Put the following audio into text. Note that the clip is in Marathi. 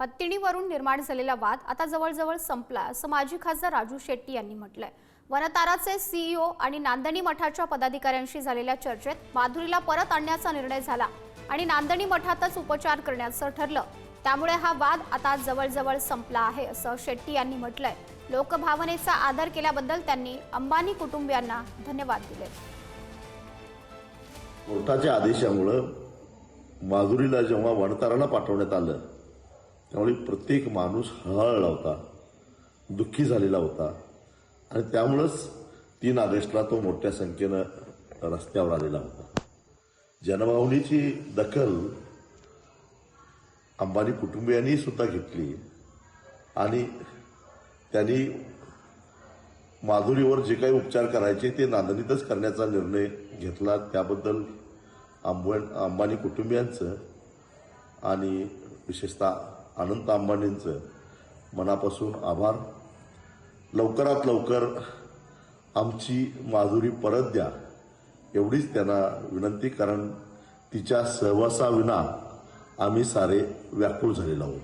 हत्तीणीवरून निर्माण झालेला वाद आता जवळजवळ संपला असं माजी खासदार राजू शेट्टी यांनी म्हटलंय. वनताराचे सीईओ आणि नांदणी मठाच्या पदाधिकाऱ्यांशी झालेल्या चर्चेत माधुरीला परत आणण्याचा निर्णय झाला आणि नांदणी मठातच उपचार करण्याचं ठरलं. त्यामुळे हा वाद आता जवळजवळ संपला आहे असं शेट्टी यांनी म्हटलंय. लोकभावनेचा आदर केल्याबद्दल त्यांनी अंबानी कुटुंबियांना धन्यवाद दिले. कोर्टाच्या आदेशामुळं माधुरीला जेव्हा वणताराला पाठवण्यात आलं त्यामुळे प्रत्येक माणूस हळहळला होता. दुःखी झालेला होता. आणि त्यामुळंच तीन ऑगस्टला तो मोठ्या संख्येनं रस्त्यावर आलेला होता. जनभावनेची दखल अंबानी कुटुंबियांनी सुद्धा घेतली. आणि त्यांनी माधुरीवर जे काही उपचार करायचे ते नांदणीतच करण्याचा निर्णय घेतला. त्याबद्दल अंबानी कुटुंबियांचं आणि विशेषतः अनंत अंबानींचं मनापासून आभार. लवकरात लवकर आमची माधुरी परत द्या. एवढीच त्यांना विनंती कारण तिच्या सहवासाविना आम्ही सारे व्याकुळ झालेलो आहोत.